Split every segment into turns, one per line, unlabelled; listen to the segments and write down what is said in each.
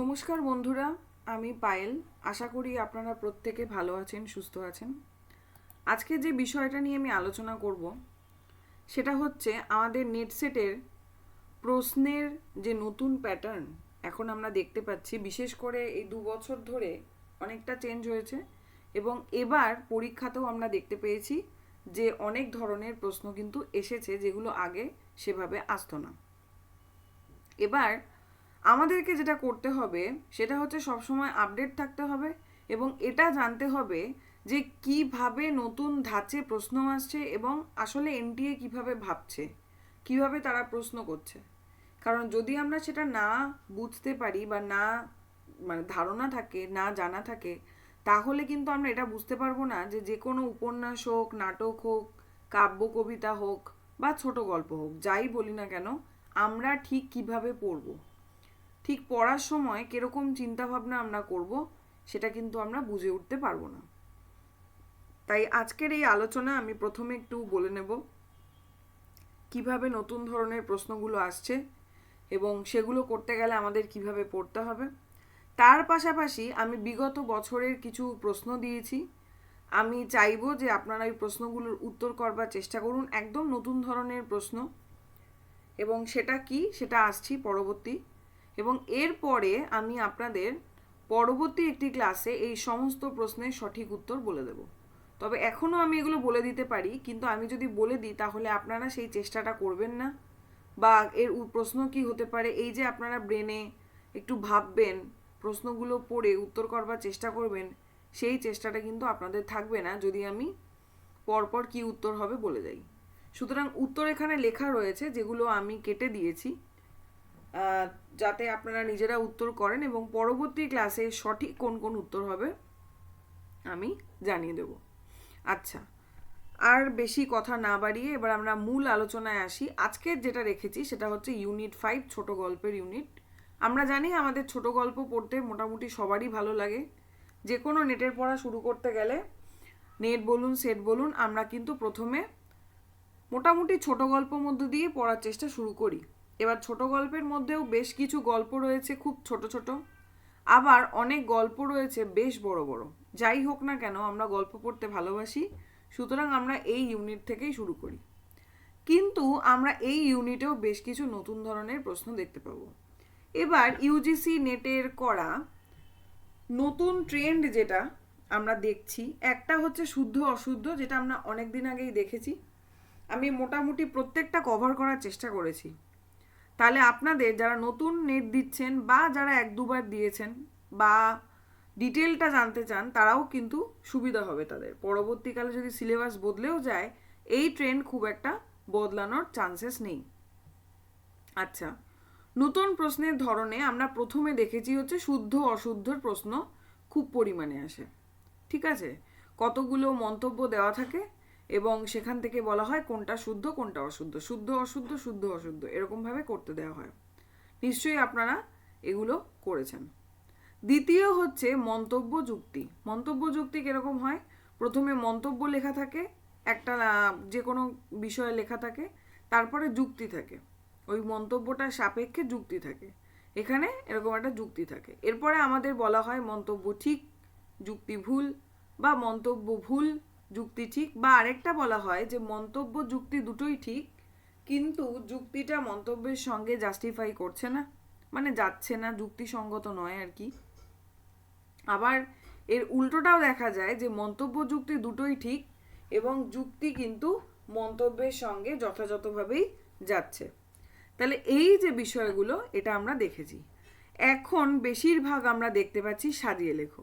নমস্কার বন্ধুরা, আমি পায়েল। আশা করি আপনারা প্রত্যেকে ভালো আছেন, সুস্থ আছেন। আজকে যে বিষয়টা নিয়ে আমি আলোচনা করব, সেটা হচ্ছে আমাদের নেট সেটের প্রশ্নের যে নতুন প্যাটার্ন এখন আমরা দেখতে পাচ্ছি। বিশেষ করে এই দু বছর ধরে অনেকটা চেঞ্জ হয়েছে। এবং এবার পরীক্ষাতেও আমরা দেখতে পেয়েছি যে অনেক ধরনের প্রশ্ন কিন্তু এসেছে যেগুলো আগে সেভাবে আসতো না। এবার আমাদেরকে যেটা করতে হবে সেটা হচ্ছে সবসময় আপডেট থাকতে হবে এবং এটা জানতে হবে যে কীভাবে নতুন ধাঁচে প্রশ্ন আসছে এবং আসলে এনটিএ কীভাবে ভাবছে, কীভাবে তারা প্রশ্ন করছে। কারণ যদি আমরা সেটা না বুঝতে পারি বা না মানে ধারণা থাকে, না জানা থাকে তাহলে কিন্তু আমরা এটা বুঝতে পারব না যে যে কোনো উপন্যাস হোক, নাটক হোক, কাব্য কবিতা হোক বা ছোট গল্প হোক, যাই বলি না কেন, আমরা ঠিক কীভাবে পড়ব? ঠিক পড়ার সময় কীরকম চিন্তাভাবনা আমরা করব, সেটা কিন্তু আমরা বুঝে উঠতে পারব না। তাই আজকের এই আলোচনা আমি প্রথমে একটু বলে নেব কীভাবে নতুন ধরনের প্রশ্নগুলো আসছে এবং সেগুলো করতে গেলে আমাদের কীভাবে পড়তে হবে। তার পাশাপাশি আমি বিগত বছরের কিছু প্রশ্ন দিয়েছি। আমি চাইব যে আপনারা এই প্রশ্নগুলোর উত্তর করবার চেষ্টা করুন, একদম নতুন ধরনের প্রশ্ন। এবং সেটা কি? সেটা আসছি পরবর্তী। এবং এরপরে আমি আপনাদের পরবর্তী একটি ক্লাসে এই সমস্ত প্রশ্নের সঠিক উত্তর বলে দেব। তবে এখনও আমি এগুলো বলে দিতে পারি, কিন্তু আমি যদি বলে দিই, তাহলে আপনারা সেই চেষ্টাটা করবেন না। বা এর প্রশ্ন কি হতে পারে? এই যে আপনারা ব্রেনে একটু ভাববেন প্রশ্নগুলো পড়ে উত্তর করবার চেষ্টা করবেন, সেই চেষ্টাটা কিন্তু আপনাদের থাকবে না যদি আমি পরপর কি উত্তর হবে বলে যাই। সুতরাং উত্তর এখানে লেখা রয়েছে যেগুলো আমি কেটে দিয়েছি যাতে আপনারা নিজেরা উত্তর করেন এবং পরবর্তী ক্লাসে সঠিক কোন কোন উত্তর হবে আমি জানিয়ে দেব। আচ্ছা আর বেশি কথা না বাড়িয়ে এবার আমরা মূল আলোচনায় আসি। আজকের যেটা রেখেছি সেটা হচ্ছে ইউনিট ফাইভ, ছোট গল্পের ইউনিট। আমরা জানি আমাদের ছোট গল্প পড়তে মোটামুটি সবারই ভালো লাগে। যে কোনো নেটের পড়া শুরু করতে গেলে নেট বলুন, সেট বলুন, আমরা কিন্তু প্রথমে মোটামুটি ছোট গল্প মধ্য দিয়ে পড়ার চেষ্টা শুরু করি। এবার ছোট গল্পের মধ্যেও বেশ কিছু গল্প রয়েছে খুব ছোট ছোট। আবার অনেক গল্প রয়েছে বেশ বড় বড়। যাই হোক না কেন, আমরা গল্প পড়তে ভালোবাসি, সুতরাং আমরা এই ইউনিট থেকেই শুরু করি। কিন্তু আমরা এই ইউনিটেও বেশ কিছু নতুন ধরনের প্রশ্ন দেখতে পাবো। এবার ইউজিসি নেটের করা নতুন ট্রেন্ড যেটা আমরা দেখছি, একটা হচ্ছে শুদ্ধ অশুদ্ধ, যেটা আমরা অনেক দিন আগেই দেখেছি। আমি মোটামুটি প্রত্যেকটা কভার করার চেষ্টা করেছি। তাহলে আপনাদের যারা নতুন নেট দিচ্ছেন বা যারা এক দুবার দিয়েছেন বা ডিটেলটা জানতে চান, তারাও কিন্তু সুবিধা হবে তাদের। পরবর্তীকালে যদি সিলেবাস বদলেও যায়, এই ট্রেন্ড খুব একটা বদলানোর চান্সেস নেই। আচ্ছা নতুন প্রশ্নের ধরনে আমরা প্রথমে দেখেছি হচ্ছে শুদ্ধ অশুদ্ধর প্রশ্ন খুব পরিমাণে আসে। ঠিক আছে? কতগুলো মন্তব্য দেওয়া থাকে এবং সেখান থেকে বলা হয় কোনটা শুদ্ধ, কোনটা অশুদ্ধ। শুদ্ধ অশুদ্ধ শুদ্ধ, অশুদ্ধ। এরকমভাবে করতে দেওয়া হয়। নিশ্চয়ই আপনারা এগুলো করেছেন। দ্বিতীয় হচ্ছে মন্তব্য যুক্তি। মন্তব্য যুক্তি কীরকম হয়? প্রথমে মন্তব্য লেখা থাকে, একটা যে কোনো বিষয়ে লেখা থাকে, তারপরে যুক্তি থাকে। ওই মন্তব্যটার সাপেক্ষে যুক্তি থাকে। এখানে এরকম একটা যুক্তি থাকে। এরপরে আমাদের বলা হয় মন্তব্য ঠিক, যুক্তি ভুল বা মন্তব্য ভুল, যুক্তি ঠিক বা আরেকটা বলা হয় যে মন্তব্য, যুক্তি দুটোই ঠিক, কিন্তু যুক্তিটা মন্তব্যের সঙ্গে জাস্টিফাই করছে না। মানে যাচ্ছে না, যুক্তিসঙ্গত নয় আর কি। আবার এর উল্টোটাও দেখা যায় যে মন্তব্য, যুক্তি দুটোই ঠিক এবং যুক্তি কিন্তু মন্তব্যের সঙ্গে যথাযথভাবেই যাচ্ছে। তাহলে এই যে বিষয়গুলো, এটা আমরা দেখেছি। এখন বেশিরভাগ আমরা দেখতে পাচ্ছি সাজিয়ে লেখো।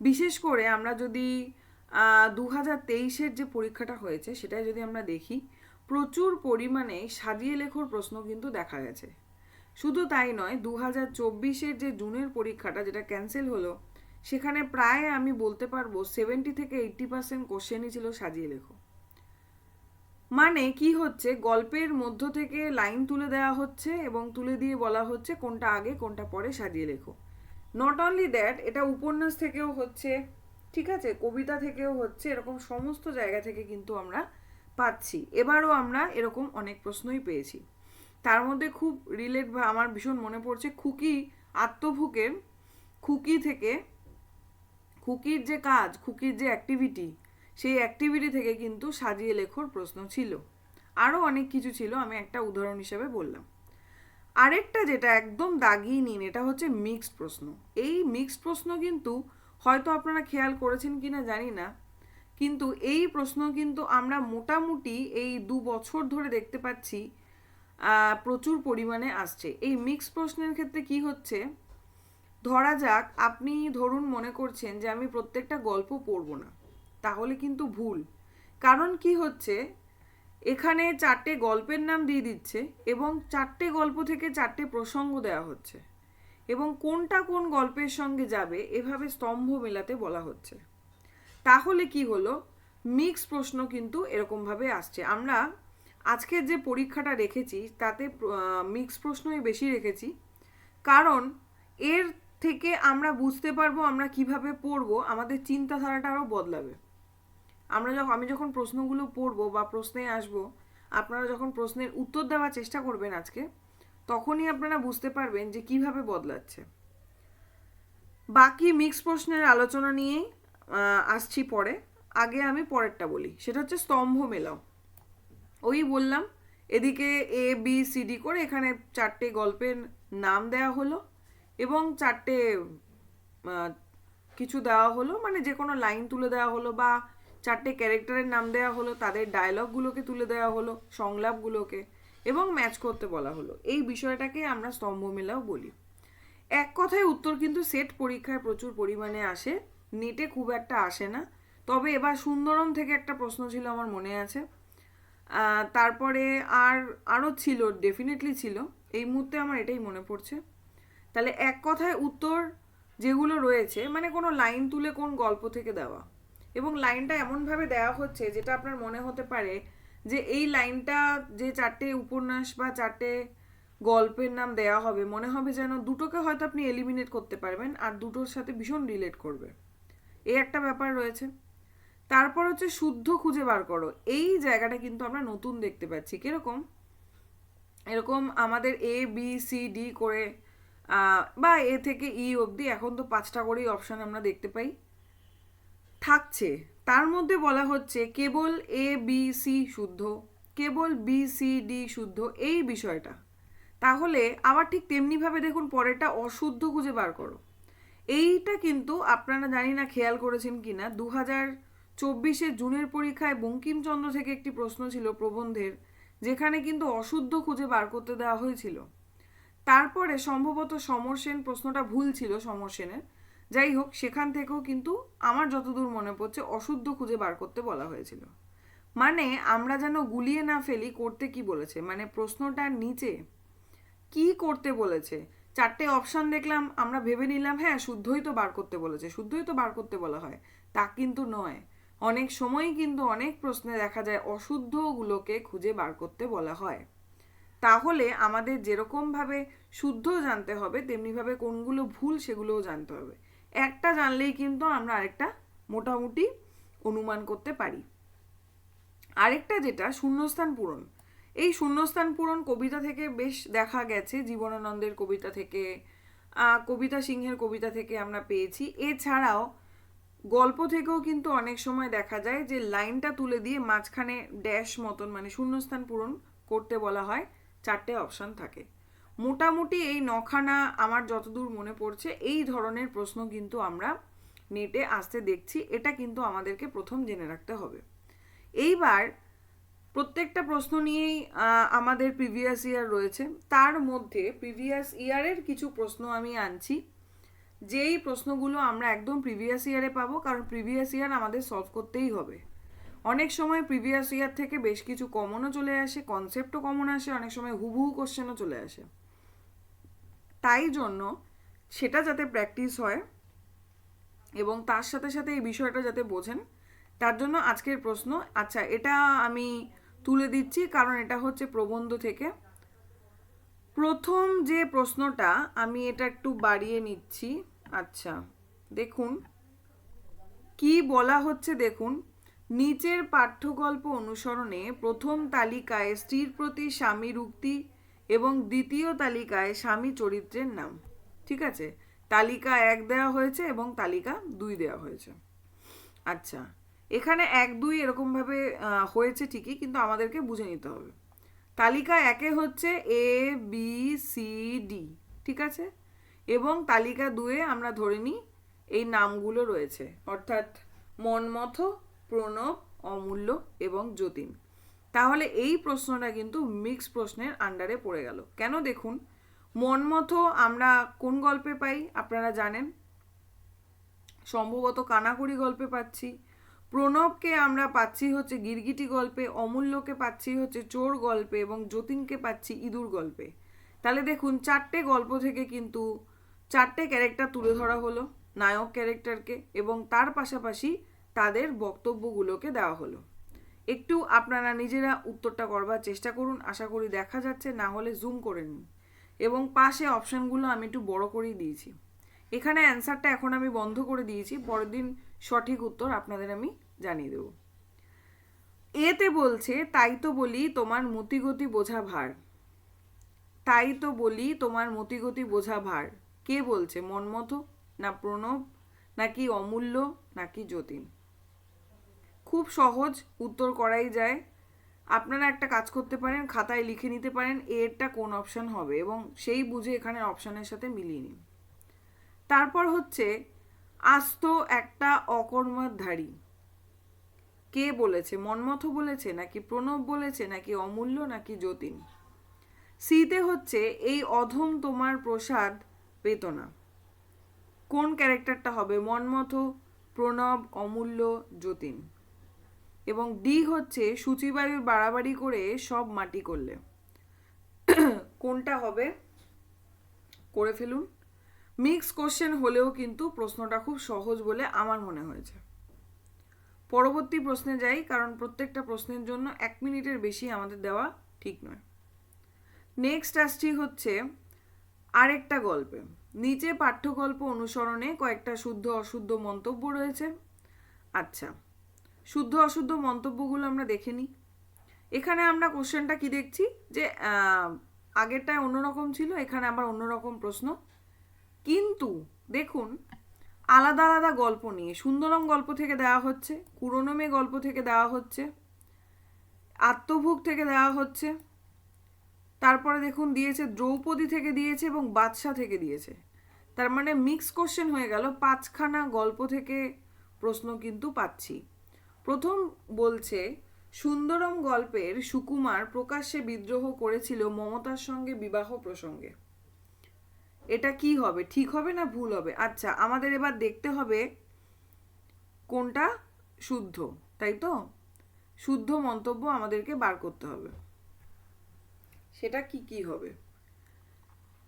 বিশেষ করে আমরা যদি দু হাজার তেইশের যে পরীক্ষাটা হয়েছে সেটাই যদি আমরা দেখি, প্রচুর পরিমাণে সাজিয়ে লেখোর প্রশ্ন কিন্তু দেখা গেছে। শুধু তাই নয় দু হাজার চব্বিশের যে জুনের পরীক্ষাটা যেটা ক্যান্সেল হলো, সেখানে প্রায় আমি বলতে পারব, সেভেন্টি থেকে এইট্টি পার্সেন্ট কোশ্চেনই ছিল সাজিয়ে লেখো। মানে কি হচ্ছে? গল্পের মধ্য থেকে লাইন তুলে দেওয়া হচ্ছে এবং তুলে দিয়ে বলা হচ্ছে কোনটা আগে, কোনটা পরে সাজিয়ে লেখো। নট অনলি দ্যাট এটা উপন্যাস থেকেও হচ্ছে, ঠিক আছে? কবিতা থেকেও হচ্ছে, এরকম সমস্ত জায়গা থেকে কিন্তু আমরা পাচ্ছি। এবারও আমরা এরকম অনেক প্রশ্নই পেয়েছি। তার মধ্যে খুব রিলেট বা আমার ভীষণ মনে পড়ছে খুকি আত্মভুকের খুকি থেকে, খুকির যে কাজ, খুকির যে অ্যাক্টিভিটি সেই অ্যাক্টিভিটি থেকে কিন্তু সাজিয়ে লেখোর প্রশ্ন ছিল। আরও অনেক কিছু ছিল, আমি একটা উদাহরণ হিসেবে বললাম। আরেকটা যেটা একদম দাগিয়ে নিন, এটা হচ্ছে মিক্সড প্রশ্ন। এই মিক্সড প্রশ্ন কিন্তু হয়তো আপনারা খেয়াল করেছেন কি না জানি না, কিন্তু এই প্রশ্ন কিন্তু আমরা মোটামুটি এই দু বছর ধরে দেখতে পাচ্ছি প্রচুর পরিমাণে আসছে। এই মিক্স প্রশ্নের ক্ষেত্রে কি হচ্ছে? ধরা যাক, আপনি ধরুন মনে করছেন যে আমি প্রত্যেকটা গল্প পড়ব না। তাহলে কিন্তু ভুল। কারণ কি হচ্ছে, এখানে চারটে গল্পের নাম দিয়ে দিচ্ছে এবং চারটে গল্প থেকে চারটে প্রসঙ্গ দেওয়া হচ্ছে এবং কোনটা কোন গল্পের সঙ্গে যাবে এভাবে স্তম্ভ মেলাতে বলা হচ্ছে। তাহলে কি হলো, মিক্স প্রশ্ন কিন্তু এরকমভাবে আসছে। আমরা আজকের যে পরীক্ষাটা রেখেছি, তাতে মিক্স প্রশ্নই বেশি রেখেছি। কারণ এর থেকে আমরা বুঝতে পারব আমরা কীভাবে পড়ব, আমাদের চিন্তাধারাটা আরও বদলাবে। আমরা যখন, আমি যখন প্রশ্নগুলো পড়ব বা প্রশ্নে আসব, আপনারা যখন প্রশ্নের উত্তর দেওয়ার চেষ্টা করবেন আজকে, তখনই আপনারা বুঝতে পারবেন যে কীভাবে বদলাচ্ছে। বাকি মিক্স প্রশ্নের আলোচনা নিয়েই আসছি পরে। আগে আমি পরেরটা বলি। সেটা হচ্ছে স্তম্ভ মেলাও। ওই বললাম, এদিকে এ বি সি ডি করে এখানে চারটে গল্পের নাম দেওয়া হলো এবং চারটে কিছু দেওয়া হলো। মানে যে কোনো লাইন তুলে দেওয়া হলো বা চারটে ক্যারেক্টারের নাম দেওয়া হলো, তাদের ডায়লগগুলোকে তুলে দেওয়া হলো, সংলাপগুলোকে এবং ম্যাচ করতে বলা হলো। এই বিষয়টাকে আমরা স্তম্ভ মেলাও বলি। এক কথায় উত্তর কিন্তু সেট পরীক্ষায় প্রচুর পরিমাণে আসে নেটে খুব একটা আসে না। তবে এবার সুন্দরম থেকে একটা প্রশ্ন ছিল আমার মনে আছে। তারপরে আর, আরও ছিল ডেফিনেটলি ছিল। এই মুহূর্তে আমার এটাই মনে পড়ছে। তাহলে এক কথায় উত্তর যেগুলো রয়েছে মানে কোনো লাইন তুলে কোন গল্প থেকে দেওয়া? এবং লাইনটা এমনভাবে দেওয়া হচ্ছে যেটা আপনার মনে হতে পারে যে এই লাইনটা যে চারটে উপন্যাস বা চারটে গল্পের নাম দেওয়া হবে, মনে হবে যেন দুটোকে হয়তো আপনি এলিমিনেট করতে পারবেন আর দুটোর সাথে ভীষণ রিলেট করবে। এই একটা ব্যাপার রয়েছে। তারপর হচ্ছে শুদ্ধ খুঁজে বার করো। এই জায়গাটা কিন্তু আমরা নতুন দেখতে পাচ্ছি। কীরকম? এরকম আমাদের এ বি সি ডি করে বা এ থেকে ই অবধি এখন তো পাঁচটা করেই অপশান আমরা দেখতে পাই। থাকছে। তার মধ্যে বলা হচ্ছে কেবল এ বি সি শুদ্ধ, কেবল বি সি ডি শুদ্ধ এই বিষয়টা। তাহলে আবার ঠিক তেমনিভাবে দেখুন পরেরটা অশুদ্ধ খুঁজে বার করো। এইটা কিন্তু আপনারা জানি না খেয়াল করেছেন কি না দু হাজার চব্বিশে জুনের পরীক্ষায় বঙ্কিমচন্দ্র থেকে একটি প্রশ্ন ছিল প্রবন্ধের, যেখানে কিন্তু অশুদ্ধ খুঁজে বার করতে দেওয়া হয়েছিল। তারপরে সম্ভবত সমর সেন প্রশ্নটা ভুল ছিল সমর সেনের। যাই হোক সেখান থেকেও কিন্তু আমার যতদূর মনে পড়ছে, অশুদ্ধ খুঁজে বার করতে বলা হয়েছিল। মানে আমরা যেন গুলিয়ে না ফেলি, করতে কি বলেছে? মানে প্রশ্নটার নিচে কি করতে বলেছে? চারটে অপশন দেখলাম, আমরা ভেবে নিলাম হ্যাঁ শুদ্ধই তো বার করতে বলেছে, শুদ্ধই তো বার করতে বলা হয়। তা কিন্তু নয়। অনেক সময়ই কিন্তু অনেক প্রশ্নে দেখা যায়, অশুদ্ধগুলোকে খুঁজে বার করতে বলা হয়। তাহলে আমাদের যেরকমভাবে শুদ্ধ জানতে হবে, তেমনিভাবে কোনগুলো ভুল সেগুলোও জানতে হবে। একটা জানলেই কিন্তু আমরা আরেকটা মোটামুটি অনুমান করতে পারি। আরেকটা যেটা, শূন্যস্থান পূরণ। এই শূন্যস্থান পূরণ কবিতা থেকে বেশ দেখা গেছে, জীবনানন্দের কবিতা থেকে কবিতা সিংহের কবিতা থেকে আমরা পেয়েছি। এছাড়াও গল্প থেকেও কিন্তু অনেক সময় দেখা যায় যে লাইনটা তুলে দিয়ে মাঝখানে ড্যাশ মতন মানে শূন্যস্থান পূরণ করতে বলা হয়, চারটে অপশন থাকে। মোটামুটি এই নখানা আমার যতদূর মনে পড়ছে, এই ধরনের প্রশ্ন কিন্তু আমরা নেটে আসতে দেখছি। এটা কিন্তু আমাদেরকে প্রথম জেনে রাখতে হবে। এইবার প্রত্যেকটা প্রশ্ন নিয়েই আমাদের প্রিভিয়াস ইয়ার রয়েছে। তার মধ্যে প্রিভিয়াস ইয়ারের কিছু প্রশ্ন আমি আনছি। যেই প্রশ্নগুলো আমরা একদম প্রিভিয়াস ইয়ারে পাবো, কারণ প্রিভিয়াস ইয়ার আমাদের সলভ করতেই হবে। অনেক সময় প্রিভিয়াস ইয়ার থেকে বেশ কিছু কমনও চলে আসে কনসেপ্টও কমন আসে, অনেক সময় হুবহু কোশ্চেনও চলে আসে। তাই জন্য সেটা যাতে প্র্যাকটিস হয় এবং তার সাথে সাথে এই বিষয়টা যাতে বোঝেন, তার জন্য আজকের প্রশ্ন। আচ্ছা এটা আমি তুলে দিচ্ছি কারণ এটা হচ্ছে প্রবন্ধ থেকে। প্রথম যে প্রশ্নটা আমি এটা একটু বাড়িয়ে নিচ্ছি। আচ্ছা দেখুন। কি বলা হচ্ছে দেখুন, নিচের পাঠ্যগল্প অনুসরণে প্রথম তালিকায় স্ত্রীর প্রতি স্বামীর উক্তি এবং দ্বিতীয় তালিকায় স্বামী চরিত্রের নাম। ঠিক আছে? তালিকা এক দেওয়া হয়েছে এবং তালিকা দুই দেওয়া হয়েছে। আচ্ছা এখানে এক দুই এরকমভাবে হয়েছে ঠিকই, কিন্তু আমাদেরকে বুঝে নিতে হবে। তালিকা একে হচ্ছে এ বি সি ডি ঠিক আছে? এবং তালিকা দুয়ে আমরা ধরে নিই, এই নামগুলো রয়েছে। অর্থাৎ মনমথ, প্রণব, অমূল্য এবং যতীন। তাহলে এই প্রশ্নটা কিন্তু মিক্স প্রশ্নের আন্ডারে পড়ে গেল। কেন দেখুন মনমথ আমরা কোন গল্পে পাই আপনারা জানেন? সম্ভবত কানাকুড়ি গল্পে পাচ্ছি, প্রণবকে আমরা পাচ্ছি হচ্ছে গিরগিটি গল্পে, অমূল্যকে পাচ্ছি হচ্ছে চোর গল্পে এবং যতীনকে পাচ্ছি ইঁদুর গল্পে। তাহলে দেখুন, চারটে গল্প থেকে কিন্তু চারটে ক্যারেক্টার তুলে ধরা হলো, নায়ক ক্যারেক্টারকে এবং তার পাশাপাশি তাদের বক্তব্যগুলোকে দেওয়া হলো। একটু আপনারা নিজেরা উত্তরটা করবার চেষ্টা করুন। আশা করি দেখা যাচ্ছে, না হলে জুম করে নিন। এবং পাশে অপশানগুলো আমি একটু বড় করেই দিয়েছি। এখানে অ্যান্সারটা এখন আমি বন্ধ করে দিয়েছি। পরের দিন সঠিক উত্তর আপনাদের আমি জানিয়ে দেব। এতে বলছে, তাই তো বলি তোমার মতিগতি বোঝা ভার। তাই তো বলি তোমার মতিগতি বোঝা ভার। কে বলছে? মনমতো না প্রণব? নাকি অমূল্য? নাকি যতীন? খুব সহজ উত্তর করাই যায়। আপনারা একটা কাজ করতে পারেন, খাতায় লিখে নিতে পারেন, এরটা কোন অপশন হবে এবং সেই বুঝে এখানে অপশনের সাথে মিলিয়ে নিন। তারপর হচ্ছে, আস্ত একটা অকর্মধারী। কে বলেছে? মনমথ বলেছে, নাকি প্রণব বলেছে, নাকি অমূল্য, নাকি যতীন? সিতে হচ্ছে, এই অধম তোমার প্রসাদ পেত না। কোন ক্যারেক্টারটা হবে? মনমথ, প্রণব, অমূল্য, যতীন। এবং ডি হচ্ছে সূচিবায়ুর বাড়াবাড়ি করে সব মাটি করলে। কোনটা হবে? করে ফেলুন। মিক্স কোশ্চেন হলেও কিন্তু প্রশ্নটা খুব সহজ বলে আমার মনে হয়েছে। পরবর্তী প্রশ্নে যাই, কারণ প্রত্যেকটা প্রশ্নের জন্য এক মিনিটের বেশি আমাদের দেওয়া ঠিক নয়। নেক্সট আসছি হচ্ছে আরেকটা গল্পে। নিচে পাঠ্যগল্প অনুসরণে কয়েকটা শুদ্ধ অশুদ্ধ মন্তব্য রয়েছে। আচ্ছা শুদ্ধ অশুদ্ধ মন্তব্যগুলো আমরা দেখে নিই। এখানে আমরা কোশ্চেনটা কি দেখছি? যে আগেরটায় অন্যরকম ছিল, এখানে আবার অন্যরকম প্রশ্ন। কিন্তু, দেখুন, আলাদা আলাদা গল্প নিয়ে, সুন্দরম গল্প থেকে দেওয়া হচ্ছে, কুরনমে গল্প থেকে দেওয়া হচ্ছে, আত্মভোগ থেকে দেওয়া হচ্ছে, তারপরে দেখুন দিয়েছে দ্রৌপদী থেকে দিয়েছে এবং বাদশা থেকে দিয়েছে। তার মানে মিক্স কোশ্চেন হয়ে গেল, পাঁচখানা গল্প থেকে প্রশ্ন কিন্তু পাচ্ছি। প্রথম বলছে, সুন্দরম গল্পের সুকুমার প্রকাশ্যে বিদ্রোহ করেছিল মমতার সঙ্গে বিবাহ প্রসঙ্গে। এটা কি হবে? ঠিক হবে না ভুল হবে? আচ্ছা আমাদের এবার দেখতে হবে কোনটা শুদ্ধ। তাই তো? শুদ্ধ মন্তব্য আমাদেরকে বার করতে হবে। সেটা কি কি হবে?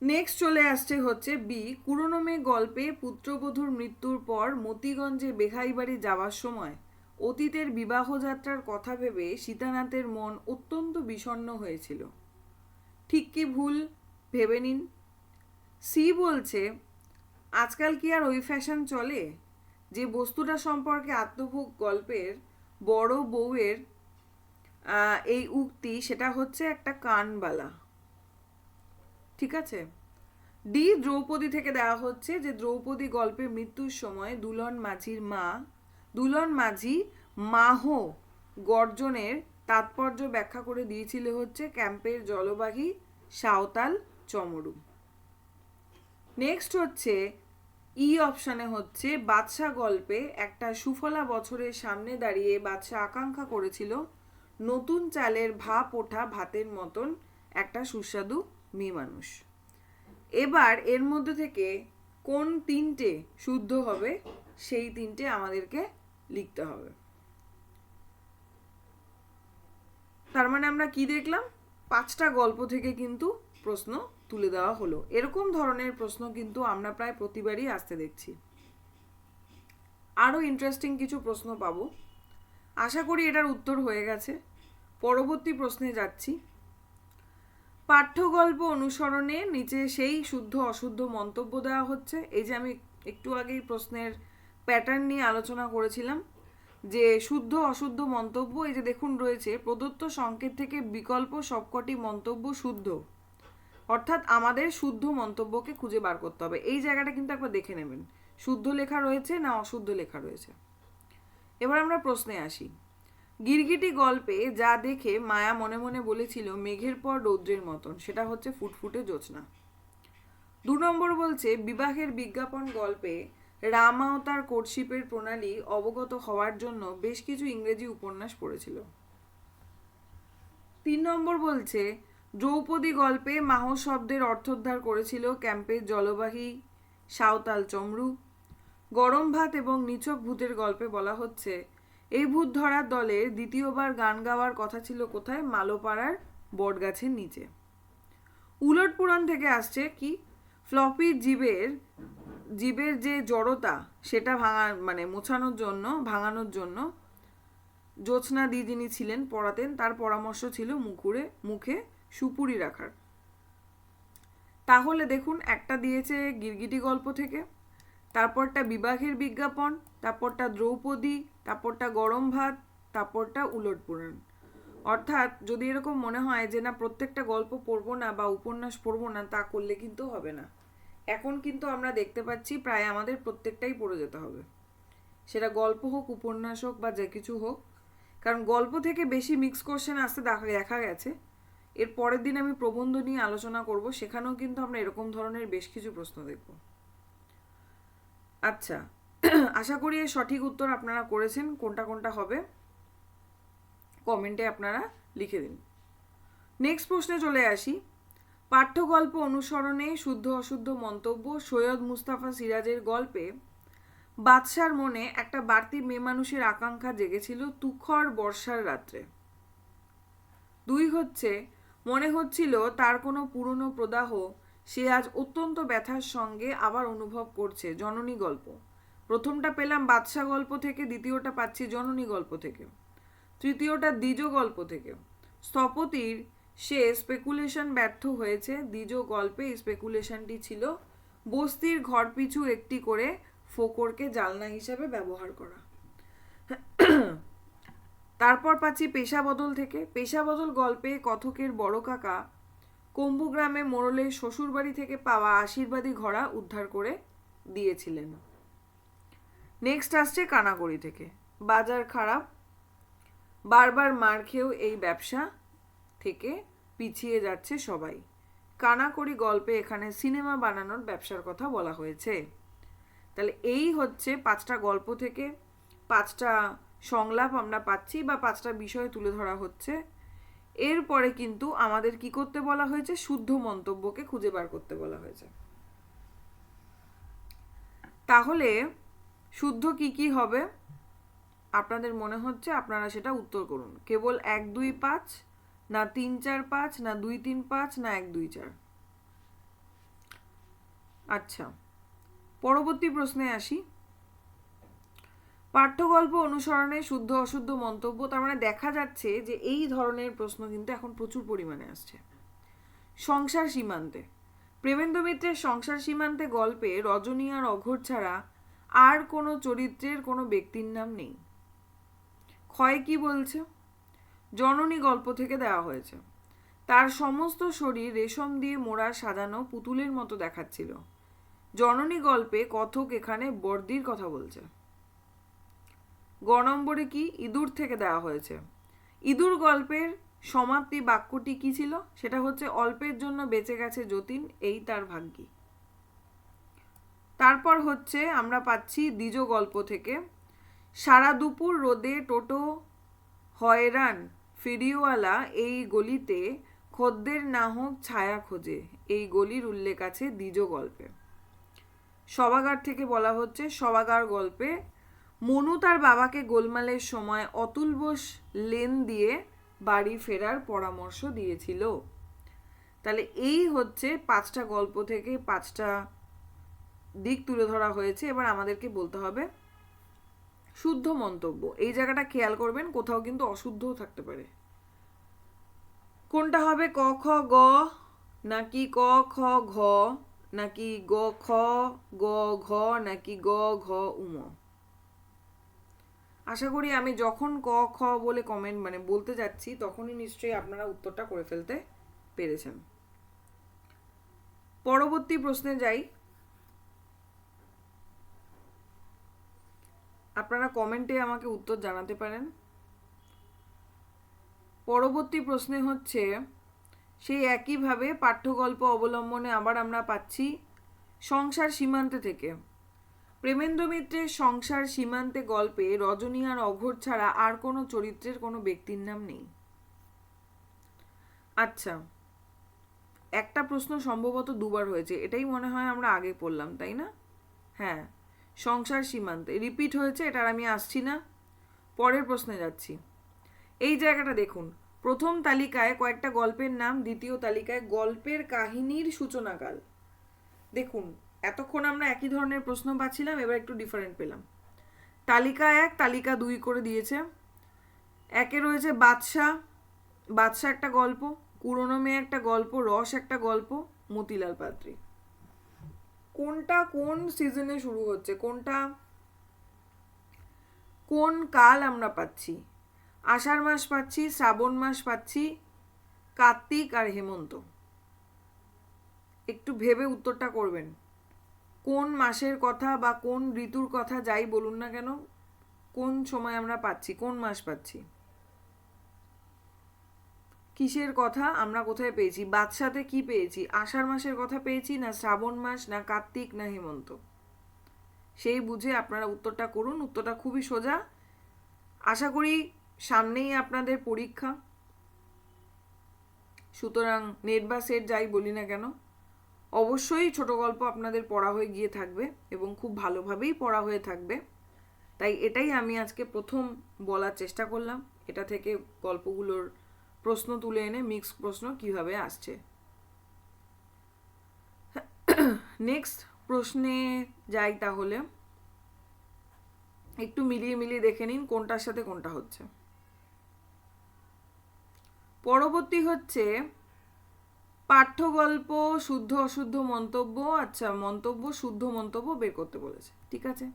নেক্সট চলে আসছে হচ্ছে বি কুরনমে গল্পে পুত্রবধূর মৃত্যুর পর মতিগঞ্জে বেহাই বাড়ি যাওয়ার সময় অতীতের বিবাহযাত্রার কথা ভেবে সীতানাথের মন অত্যন্ত বিষণ্ণ হয়েছিল। ঠিক কি ভুল? ভেবে নিন। সি বলছে, আজকাল কি আর ওই ফ্যাশন চলে? যে বস্তুটা সম্পর্কে আত্মভোগ গল্পের বড় বউয়ের এই উক্তি, সেটা হচ্ছে একটা কানবালা। ঠিক আছে? ডি দ্রৌপদী থেকে দেওয়া হচ্ছে যে দ্রৌপদী গল্পে মৃত্যুর সময় দুলন মাঝির মা দুলন মাঝি মাহ গর্জনের তাৎপর্য ব্যাখ্যা করে দিয়েছিল হচ্ছে ক্যাম্পের জলবাহী সাঁওতাল চমরু। নেক্সট হচ্ছে ই অপশানে হচ্ছে বাদশা গল্পে একটা সুফলা বছরের সামনে দাঁড়িয়ে বাদশা আকাঙ্ক্ষা করেছিল নতুন চালের ভাপ ওঠা ভাতের মতন একটা সুস্বাদু মেয়ে মানুষ এবার এর মধ্যে থেকে কোন তিনটে শুদ্ধ হবে সেই তিনটে আমাদেরকে লিখতে হবে। তার মানে আমরা কি দেখলাম? পাঁচটা গল্প থেকে কিন্তু প্রশ্ন তুলে দেওয়া হলো। এরকম ধরনের প্রশ্ন কিন্তু আমরা প্রায় প্রতিবারই আসতে দেখছি। আরও ইন্টারেস্টিং কিছু প্রশ্ন পাবো। আশা করি এটার উত্তর হয়ে গেছে। পরবর্তী প্রশ্নে যাচ্ছি। পাঠ্যগল্প অনুসরণে নিচে সেই শুদ্ধ অশুদ্ধ মন্তব্য দেওয়া হচ্ছে। এই যে আমি একটু আগেই প্রশ্নের প্যাটার্ন নিয়ে আলোচনা করেছিলাম যে শুদ্ধ অশুদ্ধ মন্তব্য, এই যে দেখুন রয়েছে, প্রদত্ত সংকেত থেকে বিকল্প সবকটি মন্তব্য শুদ্ধ। অর্থাৎ আমাদের শুদ্ধ মন্তব্যকে খুঁজে বার করতে হবে। এই জায়গাটা কিন্তু একবার দেখে নেবেন। শুদ্ধ লেখা রয়েছে না অশুদ্ধ লেখা রয়েছে? এবার আমরা প্রশ্নে আসি। গিরগিটি গল্পে যা দেখে মায়া মনে মনে বলেছিল, মেঘের পর রৌদ্রের মতন। সেটা হচ্ছে ফুটফুটে জোছনা। দু নম্বর বলছে, বিবাহের বিজ্ঞাপন গল্পে রামাবতার কোর্টশিপের প্রণালী অবগত হওয়ার জন্য বেশ কিছু ইংরেজি উপন্যাস পড়েছিল। তিন নম্বর বলছে, দ্রৌপদী গল্পে মাহ শব্দের অর্থোদ্ধার করেছিল ক্যাম্পের জলবাহী সাঁওতাল চমরু। গরম ভাত এবং নিছক ভূতের গল্পে বলা হচ্ছে, এই ভূত ধরার দলের দ্বিতীয়বার গান গাওয়ার কথা ছিল কোথায়? মালোপাড়ার বটগাছের নিচে। উলট পুরাণ থেকে আসছে কি? ফ্লপির জীবের জীবের যে জড়তা, সেটা ভাঙা মানে মোছানোর জন্য, ভাঙানোর জন্য জ্যোৎস্না দি যিনি ছিলেন, পড়াতেন, তার পরামর্শ ছিল মুখুরে, মুখে সুপুরি রাখার। তাহলে দেখুন, একটা দিয়েছে গিরগিটি গল্প থেকে, তারপরটা বিবাহের বিজ্ঞাপন, তারপরটা দ্রৌপদী, তারপরটা গরম ভাত, তারপরটা উলট পুরাণ। অর্থাৎ যদি এরকম মনে হয় যে, না, প্রত্যেকটা গল্প পড়ব না বা উপন্যাস পড়ব না, তা করলে কিন্তু হবে না। এখন কিন্তু আমরা দেখতে পাচ্ছি প্রায় আমাদের প্রত্যেকটাই পড়ে যেতে হবে। সেটা গল্প হোক, উপন্যাস হোক বা যে কিছু হোক। কারণ গল্প থেকে বেশি মিক্স কোশ্চেন আসতে দেখা দেখা গেছে। এর পরের দিন আমি প্রবন্ধ নিয়ে আলোচনা করব, সেখানেও কিন্তু আমরা এরকম ধরনের বেশ কিছু প্রশ্ন দেখব। আচ্ছা আশা করি এর সঠিক উত্তর আপনারা করেছেন। কোনটা কোনটা হবে? কমেন্টে আপনারা লিখে দিন। নেক্সট প্রশ্নে চলে আসি। পাঠ্যগল্প অনুসরণে শুদ্ধ অশুদ্ধ মন্তব্য সৈয়দ মুস্তাফা সিরাজের গল্পে বাদশার মনে একটা বাড়তি মেয়ে মানুষের আকাঙ্ক্ষা জেগেছিল তুখর বর্ষার রাত্রে। দুই হচ্ছে, মনে হচ্ছিল তার কোনো পুরনো প্রদাহ, সে আজ অত্যন্ত ব্যথার সঙ্গে আবার অনুভব করছে জননী গল্প। প্রথমটা পেলাম বাদশা গল্প থেকে, দ্বিতীয়টা পাচ্ছি জননী গল্প থেকে। তৃতীয়টা দ্বিজ গল্প থেকে। স্থপতির সে স্পেকুলেশন ব্যর্থ হয়েছে। দ্বিজ গল্পে স্পেকুলেশনটি ছিল, বস্তির ঘর পিছু একটি করে ফোকরকে জালনা হিসাবে ব্যবহার করা। তারপর পাচ্ছি পেশা বদল থেকে। পেশা বদল গল্পে কথকের বড় কাকা কম্বুগ্রামে মোড়লের শ্বশুরবাড়ি থেকে পাওয়া আশীর্বাদী ঘোড়া উদ্ধার করে দিয়েছিলেন। নেক্সট আসছে কানাকড়ি থেকে। বাজার খারাপ। বারবার মার খেয়েও এই ব্যবসা। থেকে পিছিয়ে যাচ্ছে সবাই। কানাকড়ি গল্পে এখানে সিনেমা বানানোর ব্যবসার কথা বলা হয়েছে। তাহলে এই হচ্ছে পাঁচটা গল্প থেকে পাঁচটা সংলাপ আমরা পাচ্ছি বা পাঁচটা বিষয় তুলে ধরা হচ্ছে। এরপরে কিন্তু আমাদের কি করতে বলা হয়েছে? শুদ্ধ মন্তব্যকে খুঁজে বার করতে বলা হয়েছে। তাহলে শুদ্ধ কি কি হবে? আপনাদের মনে হচ্ছে আপনারা সেটা উত্তর করুন। কেবল এক, দুই, পাঁচ না তিন চার পাঁচ, না দুই তিন পাঁচ, না এক দুই চার। আচ্ছা পরবর্তী প্রশ্নে আসি। পাঠ্যগল্প অনুসরণে শুদ্ধ অশুদ্ধ মন্তব্য, তার মানে দেখা যাচ্ছে যে এই ধরনের প্রশ্ন কিন্তু এখন প্রচুর পরিমাণে আসছে। সংসার সীমান্তে। প্রেমেন্দ্র মিত্রের সংসার সীমান্তে গল্পে রজনী আর অঘর ছাড়া আর কোনো চরিত্রের কোনো ব্যক্তির নাম নেই। ক্ষয় কি বলছে? জননী গল্প থেকে দেওয়া হয়েছে। তার সমস্ত শরীর রেশম দিয়ে মোড়া সাজানো পুতুলের মতো দেখাচ্ছিল। জননী গল্পে কথক এখানে বর্দির কথা বলছে। গ নম্বরে কি? ইঁদুর থেকে দেওয়া হয়েছে। ইঁদুর গল্পের সমাপ্তি বাক্যটি কি ছিল? সেটা হচ্ছে, অল্পের জন্য বেঁচে গেছে যতীন, এই তার ভাগ্যি। তারপর হচ্ছে, আমরা পাচ্ছি দ্বিজ গল্প থেকে, সারা দুপুর রোদে টোটো হয়রান ফেরিওয়ালা এই গলিতে খদ্দের না হোক ছায়া খোঁজে, এই গলির উল্লেখ আছে দ্বিজ গল্পে। সবাগার থেকে বলা হচ্ছে সবাগার গল্পে মনু তার বাবাকে গোলমালের সময় অতুল বোস লেন দিয়ে বাড়ি ফেরার পরামর্শ দিয়েছিল। তাহলে এই হচ্ছে পাঁচটা গল্প থেকে পাঁচটা দিক তুলে ধরা হয়েছে। এবার আমাদেরকে বলতে হবে শুদ্ধ মন্তব্য। এই জায়গাটা খেয়াল করবেন, কোথাও কিন্তু অশুদ্ধও থাকতে পারে। কোনটা হবে? ক, খ, গ, নাকি ক, খ, ঘ, নাকি গ, খ, গ, ঘ, নাকি গ, ঘ উম আশা করি আমি যখন ক, খ বলে কমেন্ট মানে বলতে যাচ্ছি, তখনই নিশ্চয়ই আপনারা উত্তরটা করে ফেলতে পেরেছেন। পরবর্তী প্রশ্নে যাই। আপনারা কমেন্টে আমাকে উত্তর জানাতে পারেন। পরবর্তী প্রশ্নে হচ্ছে, সেই একইভাবে পাঠ্যগল্প অবলম্বনে আবার আমরা পাচ্ছি সংসার সীমান্তে থেকে। প্রেমেন্দ্র মিত্রের সংসার সীমান্তে গল্পে রজনী আর অঘোর ছাড়া আর কোনো চরিত্রের কোনো ব্যক্তির নাম নেই। আচ্ছা একটা প্রশ্ন সম্ভবত দুবার হয়েছে, এটাই মনে হয় আমরা আগে পড়লাম, তাই না? হ্যাঁ। সংসার সীমান্তে। রিপিট হয়েছে, এটার আমি আসছি না। পরের প্রশ্নে যাচ্ছি। এই জায়গাটা দেখুন। প্রথম তালিকায় কয়েকটা গল্পের নাম, দ্বিতীয় তালিকায় গল্পের কাহিনীর সূচনাকাল। দেখুন, এতক্ষণ আমরা একই ধরনের প্রশ্ন পাচ্ছিলাম, এবার একটু ডিফারেন্ট পেলাম। তালিকা এক, তালিকা দুই করে দিয়েছে। একে রয়েছে বাদশাহ। বাদশাহ একটা গল্প কুরনো মেয়ে একটা গল্প, রস একটা গল্প, মতিলাল পাত্রী। কোনটা কোন সিজনে শুরু হচ্ছে? কোনটা কোন কাল আমরা পাচ্ছি? আষাঢ় মাস পাচ্ছি, শ্রাবণ মাস পাচ্ছি, কার্তিক আর হেমন্ত। একটু ভেবে উত্তরটা করবেন। কোন মাসের কথা বা কোন ঋতুর কথা যাই বলুন না কেন, কোন সময় আমরা পাচ্ছি, কোন মাস পাচ্ছি? কিসের কথা আমরা কোথায় পেয়েছি? বাদশাতে কি পেয়েছি? আষাঢ় মাসের কথা পেয়েছি না শ্রাবণ মাস না কার্তিক না হেমন্ত? সেই বুঝে আপনারা উত্তরটা করুন। উত্তরটা খুবই সোজা। আশা করি সামনেই আপনাদের পরীক্ষা। সুতরাং নেট বা সেট যাই বলি না কেন, অবশ্যই ছোট গল্প আপনাদের পড়া হয়ে গিয়ে থাকবে এবং খুব ভালোভাবেই পড়া হয়ে থাকবে। তাই এটাই আমি আজকে প্রথম বলার চেষ্টা করলাম। এটা থেকে গল্পগুলোর প্রশ্ন তুলে এনে মিক্স প্রশ্ন কীভাবে আসছে? নেক্সট প্রশ্নে যাই তাহলে। একটু মিলিয়ে মিলিয়ে দেখে নিন কোনটার সাথে কোনটা হচ্ছে। পরবর্তী হচ্ছে পাঠ্য গল্প শুদ্ধ অশুদ্ধ মন্তব্য আচ্ছা মন্তব্য শুদ্ধ মন্তব্য বের করতে বলেছে, ঠিক আছে?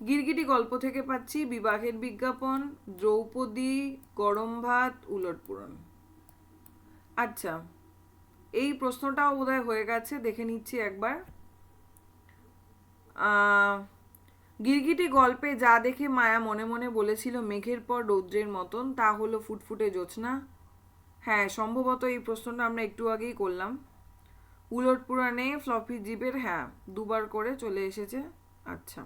গিরগিটি গল্প থেকে পাচ্ছি বিবাহের বিজ্ঞাপন, দ্রৌপদী, গরম ভাত উলটপুরন আচ্ছা এই প্রশ্নটাও বোধহয় হয়ে গেছে, দেখে নিচ্ছি একবার। গিরগিটি গল্পে যা দেখে মায়া মনে মনে বলেছিল মেঘের পর রৌদ্রের মতন, তা হলো ফুটফুটে জোছনা হ্যাঁ সম্ভবত এই প্রশ্নটা আমরা একটু আগেই করলাম। উলট পুরাণে ফ্লপি জিপের হ্যাঁ দুবার করে চলে এসেছে। আচ্ছা।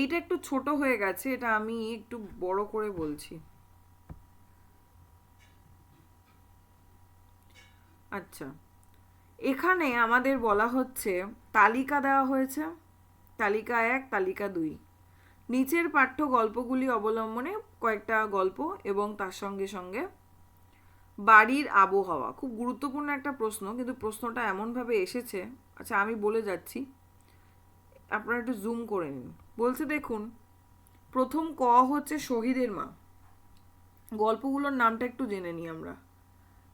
এইটা একটু ছোট হয়ে গেছে, এটা আমি একটু বড় করে বলছি। আচ্ছা এখানে আমাদের বলা হচ্ছে, তালিকা দেওয়া হয়েছে, তালিকা এক, তালিকা দুই। নিচের পাঠ্য গল্পগুলি অবলম্বনে কয়েকটা গল্প এবং তার সঙ্গে সঙ্গে বাড়ির আবহাওয়া। খুব গুরুত্বপূর্ণ একটা প্রশ্ন, কিন্তু প্রশ্নটা এমনভাবে এসেছে আচ্ছা আমি বলে যাচ্ছি, আপনারা একটু জুম করে নিন। বলছে, দেখুন, প্রথম ক হচ্ছে শহীদের মা। গল্পগুলোর নামটা একটু জেনে নিই আমরা।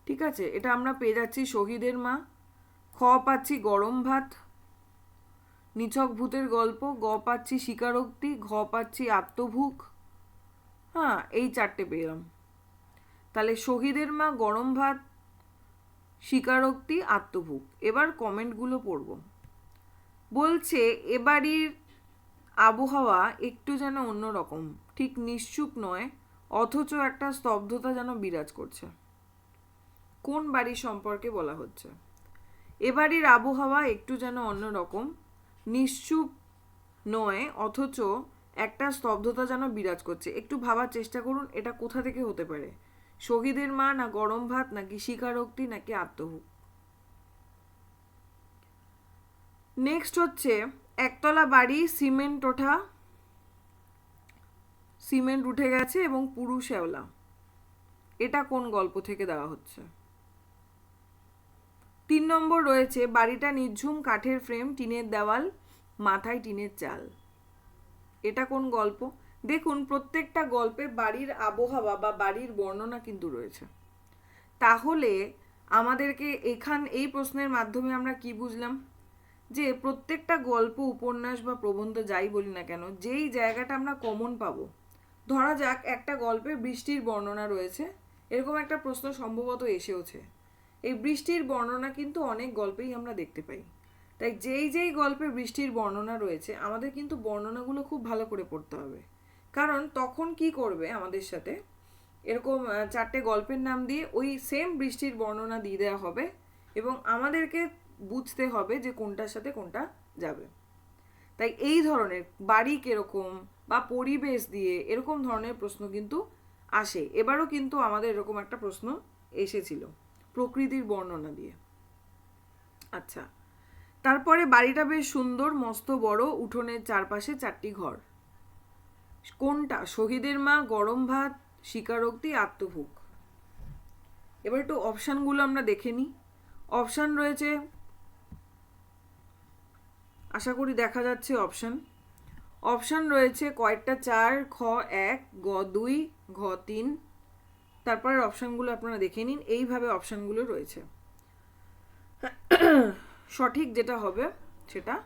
ঠিক আছে? এটা আমরা পেয়ে যাচ্ছি শহীদের মা, খ পাচ্ছি গরম ভাত, নিছক ভূতের গল্প, গ পাচ্ছি স্বীকারোক্তি, ঘ পাচ্ছি আত্মভুক হ্যাঁ এই চারটে পেলাম। তাহলে শহীদের মা, গরম ভাত, স্বীকারোক্তি আত্মভুক এবার কমেন্টগুলো পড়ব। বলছে এবাড়ির আবহাওয়া একটু যেন অন্যরকম, ঠিক নিশ্চুপ নয়, অথচ একটা স্তব্ধতা যেন বিরাজ করছে। কোন বাড়ি সম্পর্কে বলা হচ্ছে? এবাড়ির আবহাওয়া একটু যেন অন্যরকম, নিশ্চুপ নয়, অথচ একটা স্তব্ধতা যেন বিরাজ করছে। একটু ভাবার চেষ্টা করুন, এটা কোথা থেকে হতে পারে? শহীদের মা না গরম ভাত, নাকি স্বীকারোক্তি, নাকি আত্মহুক নেক্সট হচ্ছে একতলা বাড়ি, সিমেন্ট ওঠা, সিমেন্ট উঠে গেছে এবং পুরু শ্যাওলা। এটা কোন গল্প থেকে দেওয়া হচ্ছে? তিন নম্বর রয়েছে, বাড়িটা নির্ঝুম কাঠের ফ্রেম, টিনের দেওয়াল, মাথায় টিনের চাল। এটা কোন গল্প? দেখুন, প্রত্যেকটা গল্পে বাড়ির আবহাওয়া বা বাড়ির বর্ণনা কিন্তু রয়েছে। তাহলে আমাদেরকে এখান, এই প্রশ্নের মাধ্যমে আমরা কি বুঝলাম? যে প্রত্যেকটা গল্প, উপন্যাস বা প্রবন্ধ যাই বলি না কেন, যেই জায়গাটা আমরা কমন পাবো। ধরা যাক একটা গল্পে বৃষ্টির বর্ণনা রয়েছে, এরকম একটা প্রশ্ন সম্ভবত এসেওছে। এই বৃষ্টির বর্ণনা কিন্তু অনেক গল্পেই আমরা দেখতে পাই। তাই যেই যেই গল্পে বৃষ্টির বর্ণনা রয়েছে, আমাদের কিন্তু বর্ণনাগুলো খুব ভালো করে পড়তে হবে। কারণ তখন কি করবে আমাদের সাথে? এরকম চারটে গল্পের নাম দিয়ে ওই সেম বৃষ্টির বর্ণনা দিয়ে দেওয়া হবে এবং আমাদেরকে বুঝতে হবে যে কোনটার সাথে কোনটা যাবে। তাই এই ধরনের বাড়ি কীরকম বা পরিবেশ দিয়ে এরকম ধরনের প্রশ্ন কিন্তু আসে। এবারও কিন্তু আমাদের এরকম একটা প্রশ্ন এসেছিল প্রকৃতির বর্ণনা দিয়ে। আচ্ছা তারপরে বাড়িটা বেশ সুন্দর, মস্ত, বড়, উঠোনের চারপাশে চারটি ঘর। কোনটা? শহীদের মা, গরম ভাত, স্বীকারোক্তি আত্মভুক এবার একটু অপশানগুলো আমরা দেখে নিই। অপশান রয়েছে আশা করি দেখা যাচ্ছে অপশান অপশান রয়েছে কয়েকটা চার খ এক গ দুই, ঘ তিন। তারপরের অপশানগুলো আপনারা দেখে নিন, এইভাবে অপশানগুলো রয়েছে। সঠিক যেটা হবে সেটা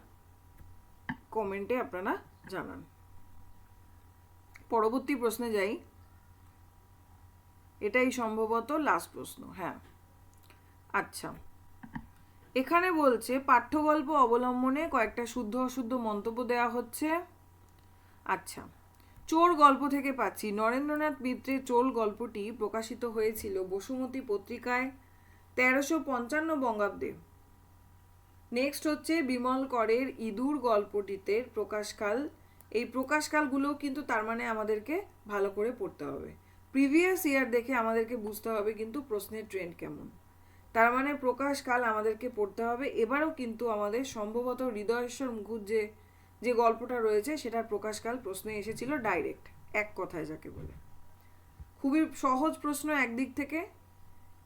কমেন্টে আপনারা জানান। পরবর্তী প্রশ্নে যাই। এটাই সম্ভবত লাস্ট প্রশ্ন হ্যাঁ। আচ্ছা। এখানে বলছে পাঠ্যগল্প অবলম্বনে কয়েকটা শুদ্ধ অশুদ্ধ মন্তব্য দেওয়া হচ্ছে। আচ্ছা চোর গল্প থেকে পাচ্ছি। নরেন্দ্রনাথ মিত্রের চোর গল্পটি প্রকাশিত হয়েছিল বসুমতী পত্রিকায় তেরোশো পঞ্চান্ন বঙ্গাব্দে। নেক্সট হচ্ছে, বিমল করের ইঁদুর গল্পটিতে প্রকাশকাল। এই প্রকাশকালগুলো কিন্তু তার মানে আমাদেরকে ভালো করে পড়তে হবে। প্রিভিয়াস ইয়ার দেখে আমাদেরকে বুঝতে হবে কিন্তু প্রশ্নের ট্রেন্ড কেমন। তার মানে প্রকাশকাল আমাদেরকে পড়তে হবে। এবারও কিন্তু আমাদের সম্ভবত হৃদয়েশ্বর মুখুজ্জে যে গল্পটা রয়েছে, সেটার প্রকাশকাল প্রশ্নে এসেছিল ডাইরেক্ট এক কথায় যাকে বলে। খুবই সহজ প্রশ্ন একদিক থেকে।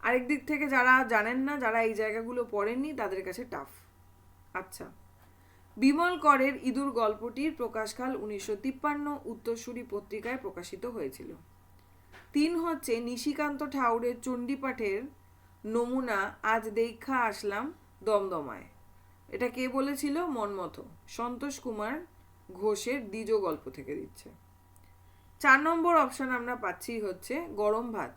আরেক দিক থেকে যারা জানেন না, যারা এই জায়গাগুলো পড়েননি, তাদের কাছে টাফ আচ্ছা। বিমল করের ইঁদুর গল্পটির প্রকাশকাল উনিশশো তিপ্পান্ন উত্তরসূরি পত্রিকায় প্রকাশিত হয়েছিল। তিন হচ্ছে নিশিকান্ত ঠাউরের চণ্ডীপাঠের নমুনা আজ দেখা আসলাম দমদমায়। এটা কে বলেছিল? মনমতো সন্তোষ কুমার ঘোষের দ্বিজ গল্প থেকে দিচ্ছে। চার নম্বর অপশন আমরা পাচ্ছি হচ্ছে গরম ভাত।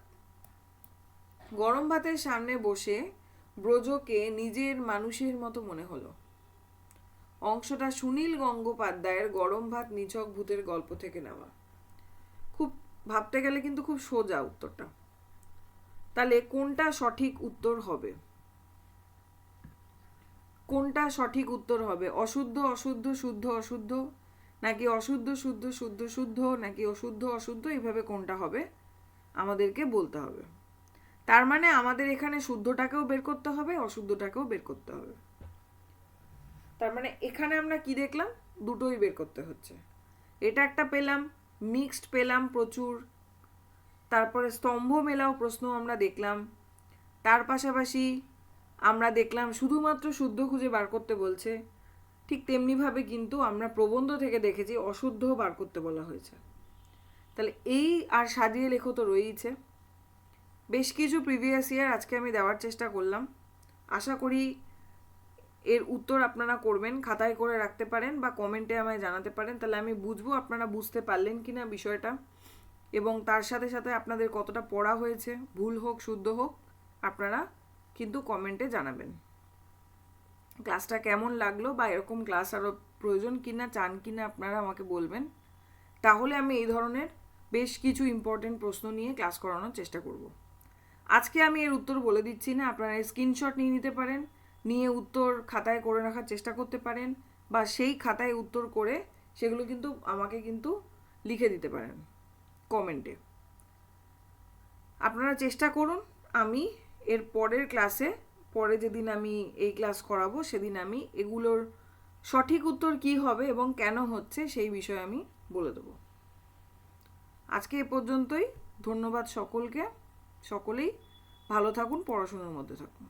গরম ভাতের সামনে বসে ব্রজকে নিজের মানুষের মতো মনে হলো। অংশটা সুনীল গঙ্গোপাধ্যায়ের গরম ভাত নিছক ভূতের গল্প থেকে নেওয়া। খুব ভাবতে গেলে কিন্তু খুব সোজা উত্তরটা। তাহলে কোনটা সঠিক উত্তর হবে? কোনটা সঠিক উত্তর হবে? অশুদ্ধ অশুদ্ধ, শুদ্ধ, অশুদ্ধ? নাকি অশুদ্ধ, শুদ্ধ শুদ্ধ শুদ্ধ? নাকি অশুদ্ধ অশুদ্ধ? এইভাবে কোনটা হবে? আমাদেরকে বলতে হবে। তার মানে আমাদের এখানে শুদ্ধটাকেও বের করতে হবে, অশুদ্ধটাকেও বের করতে হবে। তার মানে এখানে আমরা কি দেখলাম? দুটোই বের করতে হচ্ছে। এটা একটা পেলাম মিক্সড পেলাম প্রচুর। তারপরে স্তম্ভ মেলাও প্রশ্ন আমরা দেখলাম। তার পাশাপাশি আমরা দেখলাম শুধুমাত্র শুদ্ধ খুঁজে বার করতে বলছে। ঠিক তেমনিভাবে কিন্তু আমরা প্রবন্ধ থেকে দেখেছি অশুদ্ধ বার করতে বলা হয়েছে। তাহলে এই আর সাজিয়ে লেখো তো রয়েইছে। বেশ কিছু প্রিভিয়াস ইয়ার আজকে আমি দেওয়ার চেষ্টা করলাম। আশা করি এর উত্তর আপনারা করবেন, খাতায় করে রাখতে পারেন বা কমেন্টে আমায় জানাতে পারেন। তাহলে আমি বুঝব আপনারা বুঝতে পারলেন কি না বিষয়টা। এবং তার সাথে সাথে আপনাদের কতটা পড়া হয়েছে, ভুল হোক, শুদ্ধ হোক, আপনারা কিন্তু কমেন্টে জানাবেন। ক্লাসটা কেমন লাগল বা এরকম ক্লাস আরও প্রয়োজন কিনা, চান কিনা আপনারা আমাকে বলবেন। তাহলে আমি এই ধরনের বেশ কিছু ইম্পর্টেন্ট প্রশ্ন নিয়ে ক্লাস করানোর চেষ্টা করব। আজকে আমি এর উত্তর বলে দিচ্ছি না, আপনারা স্ক্রিনশট নিয়ে নিতে পারেন, নিয়ে উত্তর খাতায় করে রাখার চেষ্টা করতে পারেন বা সেই খাতায় উত্তর করে সেগুলো কিন্তু আমাকে কিন্তু লিখে দিতে পারেন। কমেন্টে। আপনারা চেষ্টা করুন, আমি এর পরের ক্লাসে, পরে যেদিন আমি এই ক্লাস করাবো, সেদিন আমি এগুলোর সঠিক উত্তর কি হবে এবং কেন হচ্ছে সেই বিষয়ে আমি বলে দেবো। আজকে এ পর্যন্তই, ধন্যবাদ সকলকে, সকলেই ভালো থাকুন, পড়াশোনার মধ্যে থাকুন।